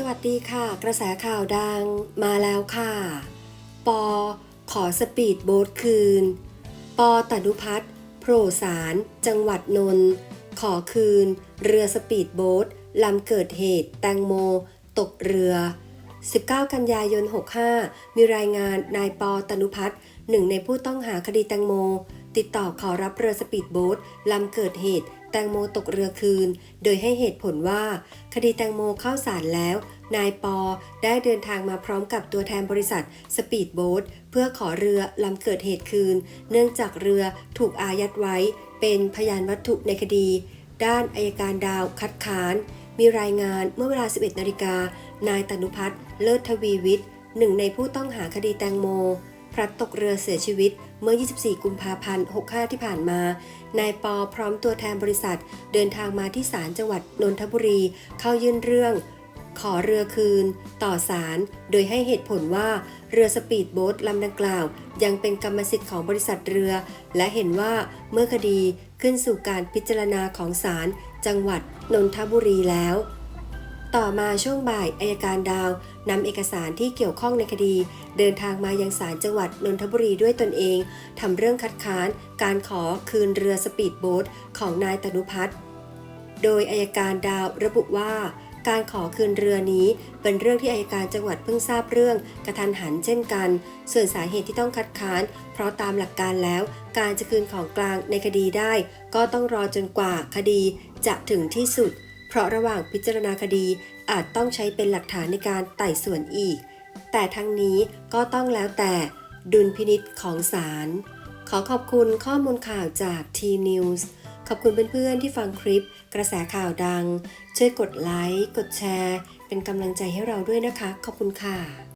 สวัสดีค่ะ กระแสข่าวดังมาแล้วค่ะ ปอขอสปีดโบ๊ทคืน ปอตนุพัฒน์โผล่สารจังหวัดนนท์ขอคืน เรือสปีดโบ๊ทลำเกิดเหตุแตงโม ตกเรือ 19 กันยายน 65 มีรายงานนายปอตนุพัฒน์หนึ่งในผู้ต้องหาคดีแตงโม ติดต่อขอรับเรือสปีดโบ๊ทลำเกิดเหตุ แตงโมตกเรือคืน โดยให้เหตุผลว่า คดีแตงโมเข้าศาลแล้ว นายปอได้เดินทางมาพร้อมกับตัวแทนบริษัทสปีดโบ๊ทเพื่อขอเรือลำเกิดเหตุคืน เนื่องจากเรือถูกอายัดไว้ เป็นพยานวัตถุในคดี ด้านอายการดาวคัดค้าน มีรายงานเมื่อเวลา 11นาฬิกานายตนุพัฒน์เลิศทวีวิทย์หนึ่งในผู้ต้องหาคดีแตงโม ลัดตกเรือเสียชีวิตเมื่อ 24 กุมภาพันธ์ 65 ที่ผ่านมา นายปอพร้อมตัวแทนบริษัท เดินทางมาที่ศาลจังหวัดนนทบุรี เข้ายื่นเรื่อง ขอเรือคืน ต่อศาลโดยให้เหตุผลว่าเรือสปีดโบ๊ทลำดังกล่าว ยังเป็นกรรมสิทธิ์ของบริษัทเรือ และเห็นว่าเมื่อคดีขึ้นสู่การพิจารณาของศาลจังหวัดนนทบุรีแล้ว ต่อมาช่วงบ่ายอายการดาวนำเอกสารที่เกี่ยวข้องในคดี เดินทางมายังศาลจังหวัดนนทบุรีด้วยตนเองทำเรื่องคัดค้าน การขอคืนเรือสปีดโบ๊ทของนายตนุพัฒน์โดยอายการดาวระบุว่า การขอคืนเรือนี้เป็นเรื่องที่อายการจังหวัดเพิ่งทราบเรื่องกระทันหันเช่นกัน ส่วนสาเหตุที่ต้องคัดค้าน เพราะตามหลักการแล้ว การจะคืนของกลางในคดีได้ ก็ต้องรอจนกว่าคดีจะถึงที่สุด เพราะระหว่างพิจารณาคดีอาจต้องใช้เป็นหลักฐานในการไต่สวนอีก แต่ทั้งนี้ก็ต้องแล้วแต่ดุลพินิษของศาล ขอขอบคุณข้อมูลข่าวจากทีนิวส์ขอบคุณเพื่อนๆที่ฟังคลิป กระแสข่าวดัง ช่วยกดไลค์ กดแชร์ เป็นกำลังใจให้เราด้วยนะคะ ขอบคุณค่ะ